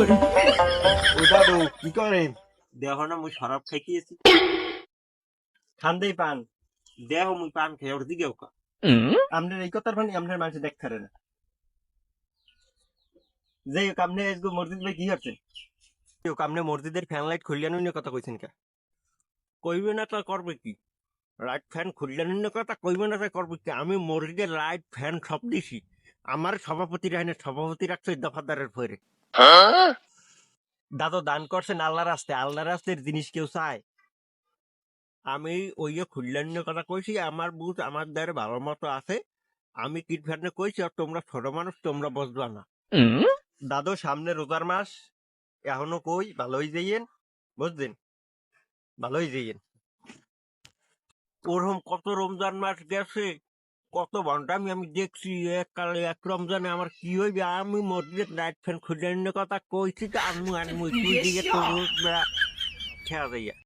ও কি করেন? দেহ না মুই শরাব খাইতেছি খান দেই পান। দেহ মুই পান খেয়ে ওর দিকেও কা। আপনার এই কথার মানে আপনার মানুষ দেখতে না। যে আজকে মসজিদ ভাই কি করছেন? আপনি মসজিদের ফ্যান লাইট খুলিয়ানো নিয়ে কথা কইছেন কে? কইবে না তা করবে কি? লাইট ফ্যান খুললেন না কথা কইবে না তা করবে কি? আমি মসজিদের লাইট ফ্যান সব দিছি। আমার সভাপতি রাখনে সভাপতি রাখছে দফাদারের ফরে দাদু দান করছেন আল্লাহ রাস্তে আল্লাহ রাস্তের জিনিস কেউ চায়? আমি ওই যে খুললেন কথা কইছি আমার বুঝ আমার দ্বারে ভালো মতো আছে। আমি কিট ফ্যানে কইছি আর তোমরা ছোট মানুষ তোমরা বসবা না। দাদু সামনে রোজার মাস এখনও কই? ভালোই যাইয়েন বুঝলেন ভালোই যাইয়েন। ওরকম কত রমজান মাস গেছে কত ঘণ্টা আমি আমি দেখছি এক কালে এক রমজানে আমার কি হইবে? আমি মসজিদের নাইট ফ্যান খুঁজে না কথা কইছি তো আমি তুই দিকে তো খেয়া যাইয়া।